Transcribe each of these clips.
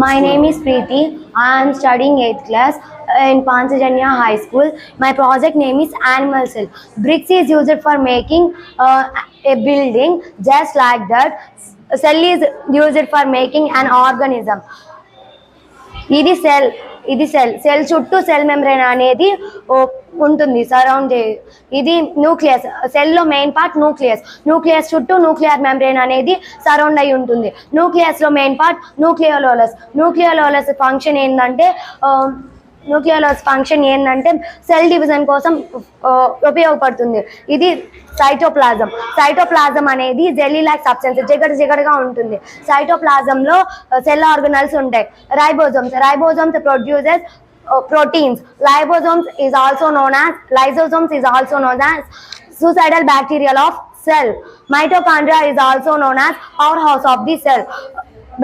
My name is Preeti. I am studying 8th class in Panchajanya High School. My project name is Animal Cell. Bricks is used for making uh, a building just like that. Cell is used for making an organism. This cell. ఇది cell cell చుట్టూ cell membrane అనేది ఉంటుంది surround ఇది nucleus సెల్లో main part nucleus nucleus చుట్టూ nuclear membrane అనేది surround అయి ఉంటుంది న్యూక్లియస్లో main part nucleolus nucleolus function ఏంటంటే న్యూక్లియోలస్ ఫంక్షన్ ఏంటంటే సెల్ డివిజన్ కోసం ఉపయోగపడుతుంది ఇది సైటోప్లాజం సైటోప్లాజం అనేది జెల్లీ జెల్లీలాక్ సబ్సెన్స్ జిగడ జిగడగా ఉంటుంది సైటోప్లాజంలో సెల్ ఆర్గనల్స్ ఉంటాయి ribosomes ribosomes produces proteins ribosomes is also known as lysosomes is also known as suicidal bacterial of cell mitochondria is also known as powerhouse of the cell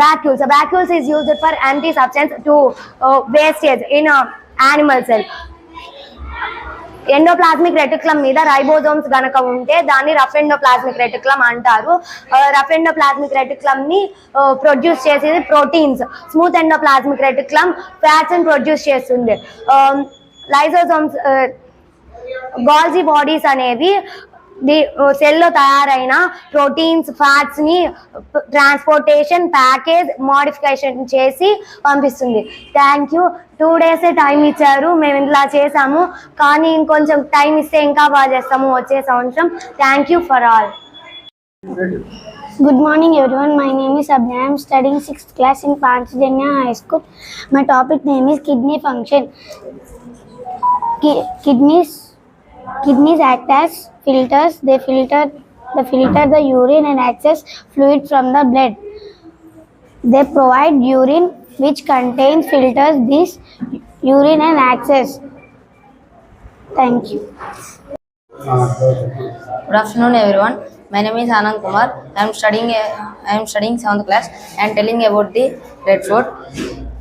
vacuoles. Vacuoles is is used for empty substance to uh, wastage in uh, animal cell. Endoplasmic reticulum మీద ribosomes గనక ఉంటే దాన్ని rough endoplasmic reticulum అంటారు rough endoplasmic రెటిక్లంని produce చేసేది proteins smooth endoplasmic reticulum ఫ్యాట్స్ని produce చేస్తుంది lysosomes Golgi bodies అనేవి సెల్లో తయారైన ప్రోటీన్స్ ఫ్యాట్స్ ని ట్రాన్స్పోర్టేషన్ ప్యాకేజ్ మోడిఫికేషన్ చేసి పంపిస్తుంది థ్యాంక్ యూ టూ డేసే టైం ఇచ్చారు మేము ఇంట్లో చేసాము కానీ ఇంకొంచెం టైం ఇస్తే ఇంకా బాగా చేస్తాము వచ్చే సంవత్సరం thank for all good morning one my name is అబ్ I'm studying sixth class in Panchajanya high school my topic name is kidney function kidneys Kidneys act as filters. They filter the filter the urine and access fluid from the blood. They provide urine which contains filters this urine and access. Thank you. Good afternoon everyone. My name is Anand Kumar. I am studying uh, I am studying 7th class and telling about the Red Fort.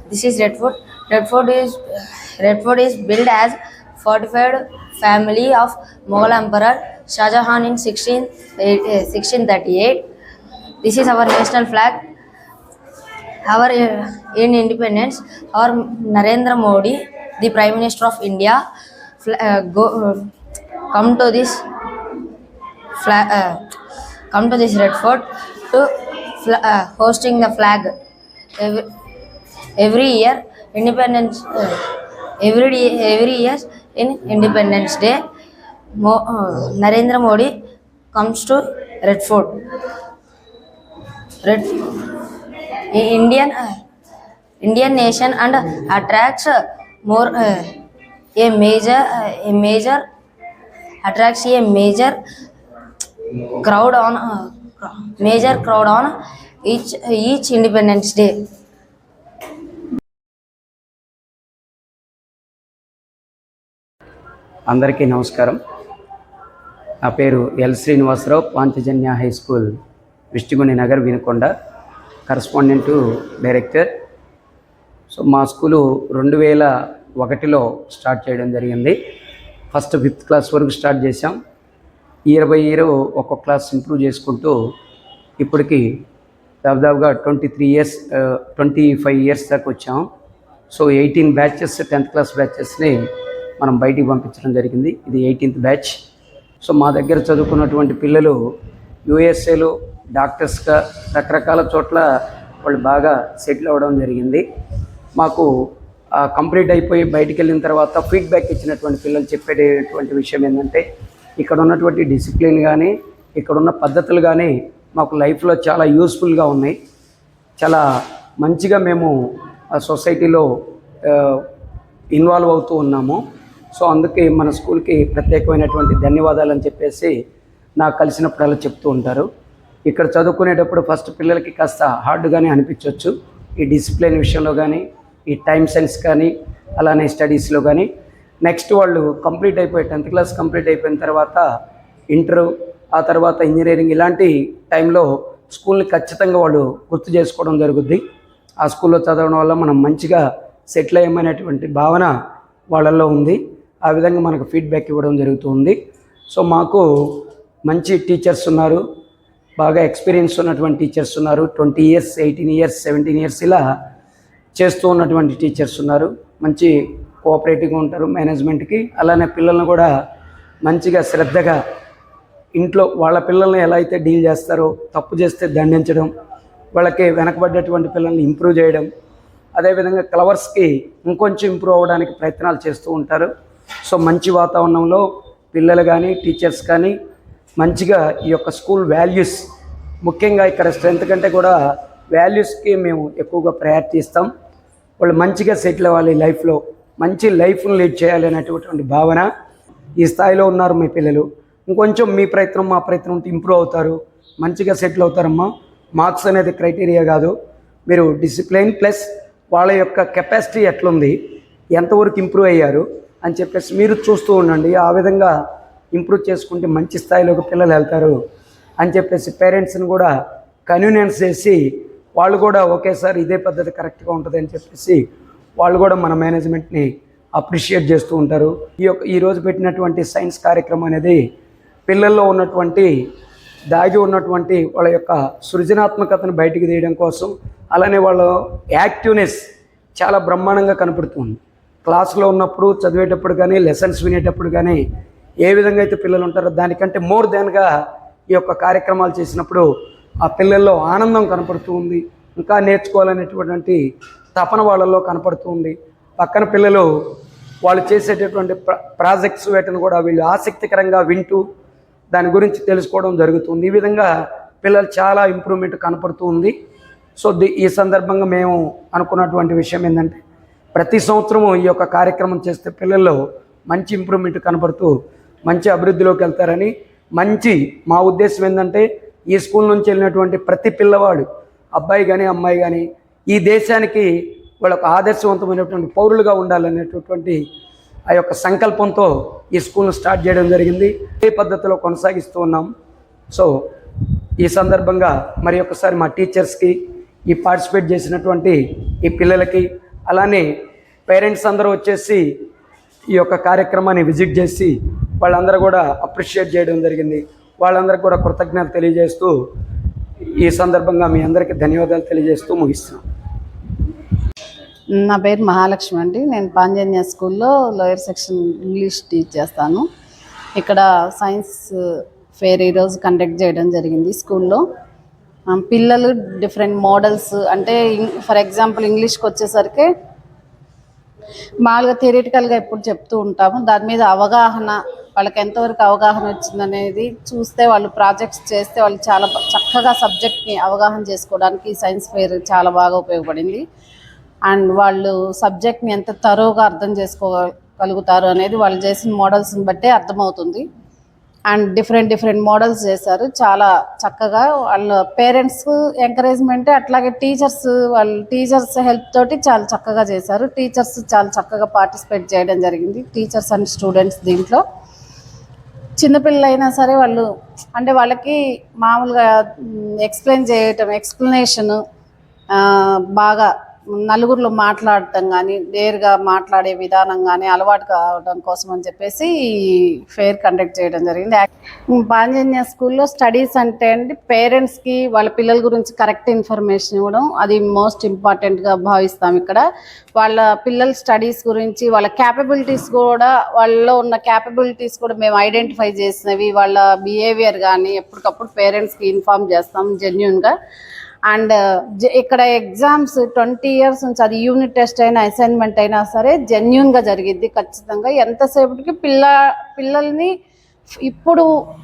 This is Red Fort. Red Fort is uh, Red Fort is built as fortified family of Mughal Emperor Shah Jahan in 1638. Eh, this is our national flag. Our eh, in independence, our Narendra Modi, the Prime Minister of India, uh, go, uh, come to this flag, uh, come to this red fort to uh, hosting the flag every, every year. Independence uh, every day, every year in Independence Day, uh, Narendra Modi comes to Red Fort. Uh, Indian nation and attracts uh, more a major crowd on each Independence Day. అందరికీ నమస్కారం నా పేరు L Srinivasarao Panchajanya high school Vishtiguni Nagar Vinukonda correspondent director so మా school రెండు వేల ఒకటిలో start చేయడం జరిగింది ఫస్ట్ ఫిఫ్త్ క్లాస్ వరకు స్టార్ట్ చేశాం ఇయర్ బై ఇయర్ ఒక్కొక్క క్లాస్ ఇంప్రూవ్ చేసుకుంటూ ఇప్పటికి దాదాపుగా twenty three years twenty five years దాకా వచ్చాం so eighteen batches tenth class బ్యాచెస్ని మనం బయటికి పంపించడం జరిగింది ఇది ఎయిటీన్త్ బ్యాచ్ సో మా దగ్గర చదువుకున్నటువంటి పిల్లలు యూఎస్ఏలో డాక్టర్స్గా రకరకాల చోట్ల వాళ్ళు బాగా సెటిల్ అవ్వడం జరిగింది మాకు కంప్లీట్ అయిపోయి బయటికి వెళ్ళిన తర్వాత ఫీడ్బ్యాక్ ఇచ్చినటువంటి పిల్లలు చెప్పేటటువంటి విషయం ఏంటంటే ఇక్కడ ఉన్నటువంటి డిసిప్లిన్ కానీ ఇక్కడ ఉన్న పద్ధతులు కానీ మాకు లైఫ్లో చాలా యూస్ఫుల్గా ఉన్నాయి చాలా మంచిగా మేము సొసైటీలో ఇన్వాల్వ్ అవుతూ ఉన్నాము సో అందుకే మన స్కూల్కి ప్రత్యేకమైనటువంటి ధన్యవాదాలు అని చెప్పేసి నాకు కలిసినప్పుడు అలా చెప్తూ ఉంటారు ఇక్కడ చదువుకునేటప్పుడు ఫస్ట్ పిల్లలకి కాస్త హార్డ్గానే అనిపించవచ్చు ఈ డిసిప్లిన్ విషయంలో కానీ ఈ టైం సెన్స్ కానీ అలానే స్టడీస్లో కానీ నెక్స్ట్ వాళ్ళు కంప్లీట్ అయిపోయి టెన్త్ క్లాస్ కంప్లీట్ అయిపోయిన తర్వాత ఇంటర్ ఆ తర్వాత ఇంజనీరింగ్ ఇలాంటి టైంలో స్కూల్ని ఖచ్చితంగా వాళ్ళు గుర్తు చేసుకోవడం జరుగుద్ది ఆ స్కూల్లో చదవడం వల్ల మనం మంచిగా సెటిల్ అయ్యమనేటువంటి భావన వాళ్ళల్లో ఉంది ఆ విధంగా మనకు ఫీడ్బ్యాక్ ఇవ్వడం జరుగుతుంది సో మాకు మంచి టీచర్స్ ఉన్నారు బాగా ఎక్స్పీరియన్స్ ఉన్నటువంటి టీచర్స్ ఉన్నారు twenty years eighteen years seventeen years ఇలా చేస్తూ ఉన్నటువంటి టీచర్స్ ఉన్నారు మంచి కోఆపరేటివ్గా ఉంటారు మేనేజ్మెంట్కి అలానే పిల్లల్ని కూడా మంచిగా శ్రద్ధగా ఇంట్లో వాళ్ళ పిల్లల్ని ఎలా అయితే డీల్ చేస్తారో తప్పు చేస్తే దండించడం వాళ్ళకి వెనకబడ్డటువంటి పిల్లల్ని ఇంప్రూవ్ చేయడం అదేవిధంగా కలవర్స్కి ఇంకొంచెం ఇంప్రూవ్ అవ్వడానికి ప్రయత్నాలు చేస్తూ ఉంటారు సో మంచి వాతావరణంలో పిల్లలు కానీ టీచర్స్ కానీ మంచిగా ఈ యొక్క స్కూల్ వాల్యూస్ ముఖ్యంగా ఇక్కడ స్ట్రెంత్ కంటే కూడా వాల్యూస్కి మేము ఎక్కువగా ప్రయారిటీ ఇస్తాం వాళ్ళు మంచిగా సెటిల్ అవ్వాలి లైఫ్లో మంచి లైఫ్ను లీడ్ చేయాలి అనేటటువంటి భావన ఈ స్థాయిలో ఉన్నారు మీ పిల్లలు ఇంకొంచెం మీ ప్రయత్నం మా ప్రయత్నం ఉంటే ఇంప్రూవ్ అవుతారు మంచిగా సెటిల్ అవుతారమ్మా మార్క్స్ అనేది క్రైటీరియా కాదు మీరు డిసిప్లైన్ ప్లస్ వాళ్ళ యొక్క కెపాసిటీ ఎట్లుంది ఎంతవరకు ఇంప్రూవ్ అయ్యారు అని చెప్పేసి మీరు చూస్తూ ఉండండి ఆ విధంగా ఇంప్రూవ్ చేసుకుంటే మంచి స్థాయిలోకి పిల్లలు వెళ్తారు అని చెప్పేసి పేరెంట్స్ని కూడా కన్వీనియన్స్ చేసి వాళ్ళు కూడా ఒకేసారి ఇదే పద్ధతి కరెక్ట్గా ఉంటుంది అని చెప్పేసి వాళ్ళు కూడా మన మేనేజ్మెంట్ని అప్రిషియేట్ చేస్తూ ఉంటారు ఈ యొక్క ఈరోజు పెట్టినటువంటి సైన్స్ కార్యక్రమం అనేది పిల్లల్లో ఉన్నటువంటి దాగి ఉన్నటువంటి వాళ్ళ యొక్క సృజనాత్మకతను బయటికి తీయడం కోసం అలానే వాళ్ళ యాక్టివ్నెస్ చాలా బ్రహ్మాండంగా కనపడుతుంది క్లాస్లో ఉన్నప్పుడు చదివేటప్పుడు కానీ లెసన్స్ వినేటప్పుడు కానీ ఏ విధంగా అయితే పిల్లలు ఉంటారో దానికంటే మోర్ దెన్గా ఈ యొక్క కార్యక్రమాలు చేసినప్పుడు ఆ పిల్లల్లో ఆనందం కనపడుతూ ఉంది ఇంకా నేర్చుకోవాలనేటువంటి తపన వాళ్ళల్లో కనపడుతూ ఉంది పక్కన పిల్లలు వాళ్ళు చేసేటటువంటి ప్రాజెక్ట్స్ వేటను కూడా వీళ్ళు ఆసక్తికరంగా వింటూ దాని గురించి తెలుసుకోవడం జరుగుతుంది ఈ విధంగా పిల్లలు చాలా ఇంప్రూవ్మెంట్ కనపడుతూ ఉంది సో ఈ సందర్భంగా మేము అనుకున్నటువంటి విషయం ఏంటంటే ప్రతి సంవత్సరం ఈ యొక్క కార్యక్రమం చేస్తే పిల్లల్లో మంచి ఇంప్రూవ్మెంట్ కనబడుతూ మంచి అభివృద్ధిలోకి వెళ్తారని మంచి మా ఉద్దేశం ఏంటంటే ఈ స్కూల్ నుంచి వెళ్ళినటువంటి ప్రతి పిల్లవాడు అబ్బాయి కానీ అమ్మాయి కానీ ఈ దేశానికి వాళ్ళకు ఆదర్శవంతమైనటువంటి పౌరులుగా ఉండాలనేటటువంటి ఆ యొక్క సంకల్పంతో ఈ స్కూల్ను స్టార్ట్ చేయడం జరిగింది ఈ పద్ధతిలో కొనసాగిస్తూ ఉన్నాం సో ఈ సందర్భంగా మరి ఒకసారి మా టీచర్స్కి ఈ పార్టిసిపేట్ చేసినటువంటి ఈ పిల్లలకి అలానే పేరెంట్స్ అందరూ వచ్చేసి ఈ యొక్క కార్యక్రమాన్ని విజిట్ చేసి వాళ్ళందరూ కూడా అప్రిషియేట్ చేయడం జరిగింది వాళ్ళందరికీ కూడా కృతజ్ఞత తెలియజేస్తూ ఈ సందర్భంగా మీ అందరికీ ధన్యవాదాలు తెలియజేస్తూ ముగిస్తున్నాం నా పేరు మహాలక్ష్మి అండి నేను పాంజన్య స్కూల్లో లోయర్ సెక్షన్ ఇంగ్లీష్ టీచ్ చేస్తాను ఇక్కడ సైన్స్ ఫేర్ ఈరోజు కండక్ట్ చేయడం జరిగింది స్కూల్లో పిల్లలు డిఫరెంట్ మోడల్స్ అంటే ఫర్ ఎగ్జాంపుల్ ఇంగ్లీష్కి వచ్చేసరికి మామూలుగా థియరిటికల్గా ఎప్పుడు చెప్తూ ఉంటాము దాని మీద అవగాహన వాళ్ళకి ఎంతవరకు అవగాహన వచ్చిందనేది చూస్తే వాళ్ళు ప్రాజెక్ట్స్ చేస్తే వాళ్ళు చాలా చక్కగా సబ్జెక్ట్ని అవగాహన చేసుకోవడానికి సైన్స్ ఫెయిర్ చాలా బాగా ఉపయోగపడింది అండ్ వాళ్ళు సబ్జెక్ట్ని ఎంత తరువుగా అర్థం చేసుకోగలుగుతారు అనేది వాళ్ళు చేసిన మోడల్స్ని బట్టే అర్థమవుతుంది అండ్ డిఫరెంట్ డిఫరెంట్ మోడల్స్ చేశారు చాలా చక్కగా వాళ్ళ పేరెంట్స్ ఎంకరేజ్మెంట్ అట్లాగే టీచర్స్ వాళ్ళ టీచర్స్ హెల్ప్ తోటి చాలా చక్కగా చేశారు టీచర్స్ చాలా చక్కగా పార్టిసిపేట్ చేయడం జరిగింది టీచర్స్ అండ్ స్టూడెంట్స్ దీంట్లో చిన్నపిల్లలైనా సరే వాళ్ళు అంటే వాళ్ళకి మామూలుగా ఎక్స్ప్లెయిన్ చేయటం ఎక్స్ప్లెనేషను బాగా నలుగురిలో మాట్లాడటం కానీ నేరుగా మాట్లాడే విధానం కానీ అలవాటు కావడం కోసం అని చెప్పేసి ఫెయిర్ కండక్ట్ చేయడం జరిగింది పాంజన్య స్కూల్లో స్టడీస్ అంటే అండి పేరెంట్స్కి వాళ్ళ పిల్లల గురించి కరెక్ట్ ఇన్ఫర్మేషన్ ఇవ్వడం అది మోస్ట్ ఇంపార్టెంట్గా భావిస్తాం ఇక్కడ వాళ్ళ పిల్లల స్టడీస్ గురించి వాళ్ళ క్యాపబిలిటీస్ కూడా వాళ్ళలో ఉన్న క్యాపబిలిటీస్ కూడా మేము ఐడెంటిఫై చేసినవి వాళ్ళ బిహేవియర్ కానీ ఎప్పటికప్పుడు పేరెంట్స్కి ఇన్ఫామ్ చేస్తాం జెన్యున్గా అండ్ ఇక్కడ ఎగ్జామ్స్ ట్వంటీ ఇయర్స్ నుంచి అది యూనిట్ టెస్ట్ అయినా అసైన్మెంట్ అయినా సరే జెన్యున్గా జరిగిద్ది ఖచ్చితంగా ఎంతసేపటికి పిల్ల పిల్లల్ని ఇప్పుడు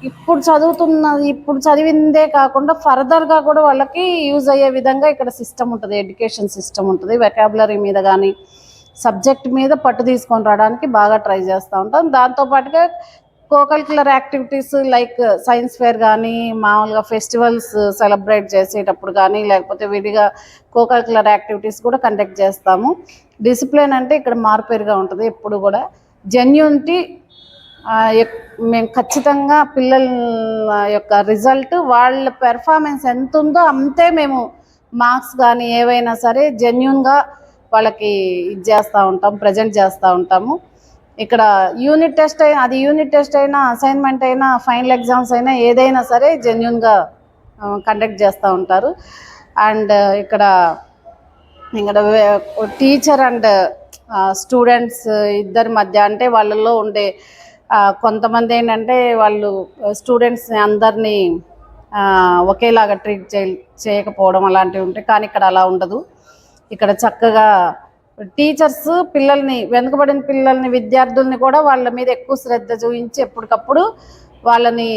ఇప్పుడు చదువుతున్న ఇప్పుడు చదివిందే కాకుండా ఫర్దర్గా కూడా వాళ్ళకి యూజ్ అయ్యే విధంగా ఇక్కడ సిస్టమ్ ఉంటుంది ఎడ్యుకేషన్ సిస్టమ్ ఉంటుంది వెకాబులరీ మీద కానీ సబ్జెక్ట్ మీద పట్టు తీసుకొని రావడానికి బాగా ట్రై చేస్తూ ఉంటాం దాంతోపాటుగా cocurricular activities like science fair కానీ మామూలుగా ఫెస్టివల్స్ సెలబ్రేట్ చేసేటప్పుడు కానీ లేకపోతే విడిగా కోకల్కులర్ యాక్టివిటీస్ కూడా కండక్ట్ చేస్తాము డిసిప్లిన్ అంటే ఇక్కడ మార్పేరుగా ఉంటుంది ఎప్పుడు కూడా జెన్యున్టీ మేము ఖచ్చితంగా పిల్లల యొక్క రిజల్ట్ వాళ్ళ పెర్ఫార్మెన్స్ ఎంత ఉందో అంతే మేము మార్క్స్ కానీ ఏవైనా సరే జెన్యున్గా వాళ్ళకి ఇది చేస్తూ ఉంటాం ప్రజెంట్ చేస్తూ ఉంటాము ఇక్కడ యూనిట్ టెస్ట్ అయినా అది యూనిట్ టెస్ట్ అయినా అసైన్మెంట్ అయినా ఫైనల్ ఎగ్జామ్స్ అయినా ఏదైనా సరే జెన్యున్గా కండక్ట్ చేస్తూ ఉంటారు అండ్ uh, ఇక్కడ ఇక్కడ టీచర్ అండ్ స్టూడెంట్స్ ఇద్దరి మధ్య అంటే వాళ్ళల్లో ఉండే కొంతమంది ఏంటంటే వాళ్ళు స్టూడెంట్స్ని అందరినీ ఒకేలాగా ట్రీట్ చేయ చేయకపోవడం అలాంటివి ఉంటాయి కానీ ఇక్కడ అలా ఉండదు ఇక్కడ చక్కగా టీచర్స్ పిల్లల్ని వెనుకబడిన పిల్లల్ని విద్యార్థుల్ని కూడా వాళ్ళ మీద ఎక్కువ శ్రద్ధ చూపించి ఎప్పటికప్పుడు వాళ్ళని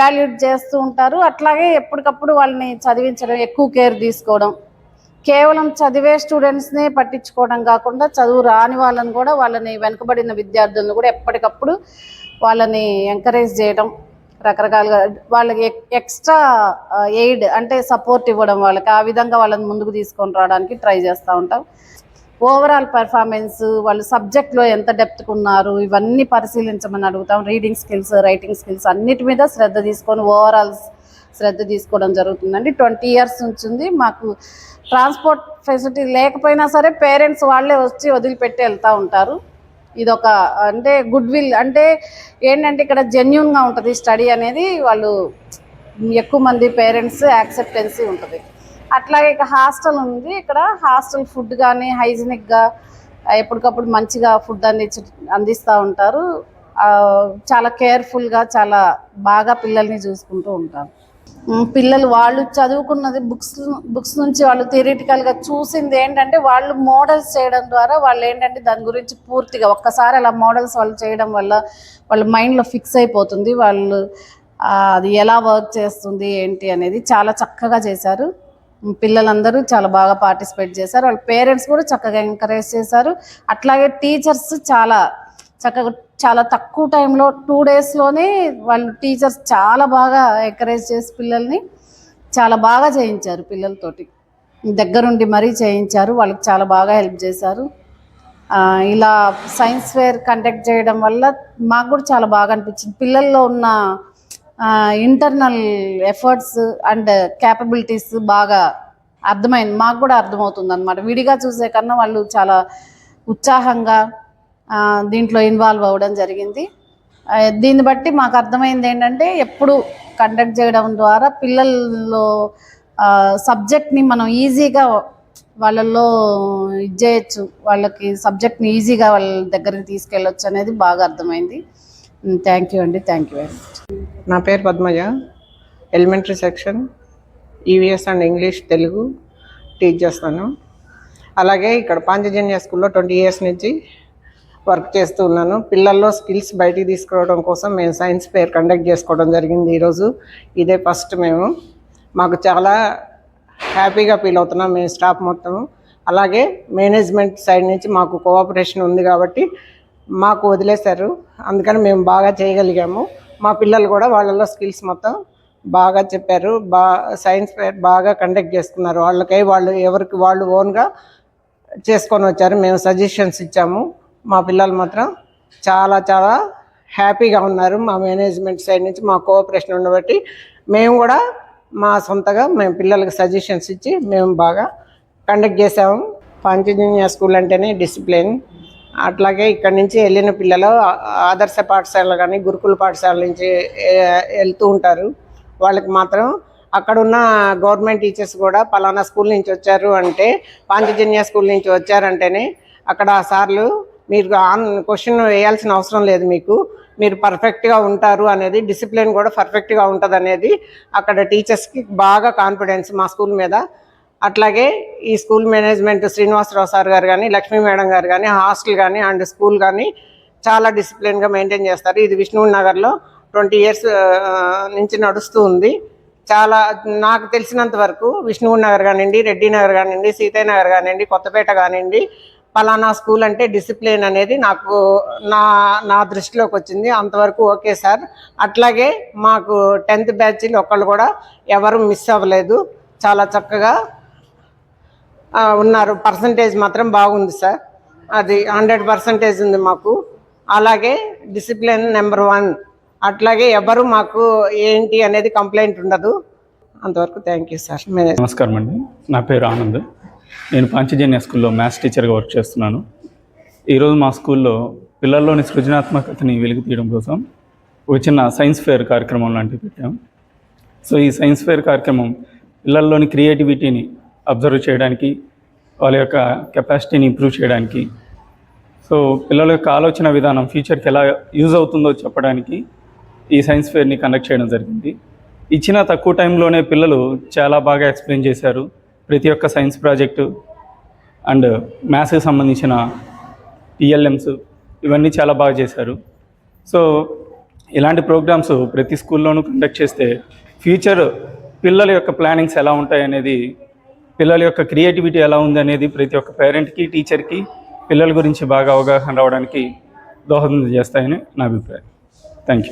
వాల్యూట్ చేస్తూ ఉంటారు అట్లాగే ఎప్పటికప్పుడు వాళ్ళని చదివించడం ఎక్కువ కేర్ తీసుకోవడం కేవలం చదివే స్టూడెంట్స్ని పట్టించుకోవడం కాకుండా చదువు రాని వాళ్ళని కూడా వాళ్ళని వెనుకబడిన విద్యార్థులను కూడా ఎప్పటికప్పుడు వాళ్ళని ఎంకరేజ్ చేయడం రకరకాలుగా వాళ్ళకి ఎక్స్ట్రా ఎయిడ్ అంటే సపోర్ట్ ఇవ్వడం వాళ్ళకి ఆ విధంగా వాళ్ళని ముందుకు తీసుకొని రావడానికి ట్రై చేస్తూ ఉంటాం ఓవరాల్ పర్ఫార్మెన్స్ వాళ్ళు సబ్జెక్ట్లో ఎంత డెప్త్కు ఉన్నారు ఇవన్నీ పరిశీలించమని అడుగుతాం రీడింగ్ స్కిల్స్ రైటింగ్ స్కిల్స్ అన్నిటి మీద శ్రద్ధ తీసుకొని ఓవరాల్ శ్రద్ధ తీసుకోవడం జరుగుతుందండి ట్వంటీ ఇయర్స్ ఉంచింది మాకు ట్రాన్స్పోర్ట్ ఫెసిలిటీ లేకపోయినా సరే పేరెంట్స్ వాళ్ళే వచ్చి వదిలిపెట్టి వెళ్తూ ఉంటారు ఇదొక అంటే గుడ్ విల్ అంటే ఏంటంటే ఇక్కడ జెన్యున్గా ఉంటుంది స్టడీ అనేది వాళ్ళు ఎక్కువ మంది పేరెంట్స్ యాక్సెప్టెన్సీ ఉంటుంది అట్లాగే ఇక హాస్టల్ ఉంది ఇక్కడ హాస్టల్ ఫుడ్ కానీ హైజీనిక్గా ఎప్పటికప్పుడు మంచిగా ఫుడ్ అందించి అందిస్తూ ఉంటారు చాలా కేర్ఫుల్గా చాలా బాగా పిల్లల్ని చూసుకుంటూ ఉంటారు పిల్లలు వాళ్ళు చదువుకున్నది బుక్స్ బుక్స్ నుంచి వాళ్ళు థియరిటికల్గా చూసింది ఏంటంటే వాళ్ళు మోడల్స్ చేయడం ద్వారా వాళ్ళు ఏంటంటే దాని గురించి పూర్తిగా ఒక్కసారి అలా మోడల్స్ వాళ్ళు చేయడం వల్ల వాళ్ళ మైండ్లో ఫిక్స్ అయిపోతుంది వాళ్ళు అది ఎలా వర్క్ చేస్తుంది ఏంటి అనేది చాలా చక్కగా చేశారు పిల్లలందరూ చాలా బాగా పార్టిసిపేట్ చేశారు వాళ్ళ పేరెంట్స్ కూడా చక్కగా ఎంకరేజ్ చేశారు అట్లాగే టీచర్స్ చాలా చక్కగా చాలా తక్కువ టైంలో టూ డేస్లోనే వాళ్ళు టీచర్స్ చాలా బాగా ఎంకరేజ్ చేసి పిల్లల్ని చాలా బాగా చేయించారు పిల్లలతోటి దగ్గరుండి మరీ చేయించారు వాళ్ళకి చాలా బాగా హెల్ప్ చేశారు ఇలా సైన్స్ ఫేర్ కండక్ట్ చేయడం వల్ల మాకు కూడా చాలా బాగా అనిపించింది పిల్లల్లో ఉన్న ఇంటర్నల్ ఎఫర్ట్స్ అండ్ క్యాపబిలిటీస్ బాగా అర్థమైంది మాకు కూడా అర్థమవుతుంది అనమాట విడిగా చూసే కన్నా వాళ్ళు చాలా ఉత్సాహంగా దీంట్లో ఇన్వాల్వ్ అవ్వడం జరిగింది దీన్ని బట్టి మాకు అర్థమైంది ఏంటంటే ఎప్పుడు కండక్ట్ చేయడం ద్వారా పిల్లల్లో సబ్జెక్ట్ని మనం ఈజీగా వాళ్ళల్లో ఇది చేయొచ్చు వాళ్ళకి సబ్జెక్ట్ని ఈజీగా వాళ్ళ దగ్గరికి తీసుకెళ్ళొచ్చు అనేది బాగా అర్థమైంది థ్యాంక్ యూ అండి థ్యాంక్ యూ వెరీ మచ్ నా పేరు Padmaja elementary section EVS and English Telugu teach చేస్తాను అలాగే ఇక్కడ పాంచజన్య స్కూల్లో ట్వంటీ ఇయర్స్ నుంచి వర్క్ చేస్తూ ఉన్నాను పిల్లల్లో స్కిల్స్ బయటికి తీసుకురావడం కోసం మేము సైన్స్ ఫేర్ కండక్ట్ చేసుకోవడం జరిగింది ఈరోజు ఇదే ఫస్ట్ మేము మాకు చాలా హ్యాపీగా ఫీల్ అవుతున్నాం మేము స్టాఫ్ మొత్తం అలాగే మేనేజ్మెంట్ సైడ్ నుంచి మాకు కోఆపరేషన్ ఉంది కాబట్టి మాకు వదిలేశారు అందుకని మేము బాగా చేయగలిగాము మా పిల్లలు కూడా వాళ్ళలో స్కిల్స్ మొత్తం బాగా చెప్పారు బా సైన్స్ ఫేర్ బాగా కండక్ట్ చేసుకున్నారు వాళ్ళకై వాళ్ళు ఎవరికి వాళ్ళు ఓన్గా చేసుకొని వచ్చారు మేము సజెషన్స్ ఇచ్చాము మా పిల్లలు మాత్రం చాలా చాలా హ్యాపీగా ఉన్నారు మా మేనేజ్మెంట్ సైడ్ నుంచి మా కోఆపరేషన్ ఉండబట్టి మేము కూడా మా సొంతగా మేము పిల్లలకు సజెషన్స్ ఇచ్చి మేము బాగా కండక్ట్ చేసాము పాంచజన్య స్కూల్ అంటేనే డిసిప్లిన్ అట్లాగే ఇక్కడ నుంచి వెళ్ళిన పిల్లలు ఆదర్శ పాఠశాలలు కానీ గురుకుల పాఠశాల నుంచి వెళ్తూ ఉంటారు వాళ్ళకి మాత్రం అక్కడున్న గవర్నమెంట్ టీచర్స్ కూడా పలానా స్కూల్ నుంచి వచ్చారు అంటే పాంచజన్య స్కూల్ నుంచి వచ్చారంటేనే అక్కడ సార్లు మీరు ఆన్ క్వశ్చన్ వేయాల్సిన అవసరం లేదు మీకు మీరు పర్ఫెక్ట్గా ఉంటారు అనేది డిసిప్లిన్ కూడా పర్ఫెక్ట్గా ఉంటుంది అనేది అక్కడ టీచర్స్కి బాగా కాన్ఫిడెన్స్ మా స్కూల్ మీద అట్లాగే ఈ స్కూల్ మేనేజ్మెంట్ శ్రీనివాసరావు సార్ గారు కానీ లక్ష్మీ మేడం గారు కానీ హాస్టల్ కానీ అండ్ స్కూల్ కానీ చాలా డిసిప్లిన్గా మెయింటైన్ చేస్తారు ఇది విష్ణు నగర్లో ట్వంటీ ఇయర్స్ నుంచి నడుస్తూ ఉంది చాలా నాకు తెలిసినంత వరకు విష్ణువు నగర్ కానివ్వండి రెడ్డి నగర్ కానివ్వండి నగర్ కానివ్వండి కొత్తపేట కానివ్వండి పలానా స్కూల్ అంటే డిసిప్లిన్ అనేది నాకు నా నా దృష్టిలోకి వచ్చింది అంతవరకు ఓకే సార్ అట్లాగే మాకు టెన్త్ బ్యాచ్లు ఒకళ్ళు కూడా ఎవరు మిస్ అవ్వలేదు చాలా చక్కగా ఉన్నారు పర్సంటేజ్ మాత్రం బాగుంది సార్ అది హండ్రెడ్ పర్సంటేజ్ ఉంది మాకు అలాగే డిసిప్లిన్ నెంబర్ వన్ అట్లాగే ఎవరు మాకు ఏంటి అనేది కంప్లైంట్ ఉండదు అంతవరకు థ్యాంక్ యూ సార్ నమస్కారం అండి నా పేరు ఆనంద్ నేను పంచజన్య స్కూల్లో మ్యాథ్స్ టీచర్గా వర్క్ చేస్తున్నాను ఈరోజు మా స్కూల్లో పిల్లల్లోని సృజనాత్మకతని వెలుగు తీయడం కోసం ఒక చిన్న సైన్స్ ఫేర్ కార్యక్రమం లాంటివి పెట్టాము సో ఈ సైన్స్ ఫేర్ కార్యక్రమం పిల్లల్లోని క్రియేటివిటీని అబ్జర్వ్ చేయడానికి వాళ్ళ యొక్క కెపాసిటీని ఇంప్రూవ్ చేయడానికి సో పిల్లల యొక్క ఆలోచన విధానం ఫ్యూచర్కి ఎలా యూజ్ అవుతుందో చెప్పడానికి ఈ సైన్స్ ఫేర్ని కండక్ట్ చేయడం జరిగింది ఇచ్చిన తక్కువ టైంలోనే పిల్లలు చాలా బాగా ఎక్స్ప్లెయిన్ చేశారు ప్రతి ఒక్క సైన్స్ ప్రాజెక్టు అండ్ మ్యాథ్స్కి సంబంధించిన పిఎల్ఎమ్స్ ఇవన్నీ చాలా బాగా చేశారు సో ఇలాంటి ప్రోగ్రామ్స్ ప్రతి స్కూల్లోనూ కండక్ట్ చేస్తే ఫ్యూచర్ పిల్లల యొక్క ప్లానింగ్స్ ఎలా ఉంటాయి అనేది పిల్లల యొక్క క్రియేటివిటీ ఎలా ఉంది అనేది ప్రతి ఒక్క పేరెంట్కి టీచర్కి పిల్లల గురించి బాగా అవగాహన రావడానికి దోహదం చేస్తాయని నా అభిప్రాయం థ్యాంక్ యూ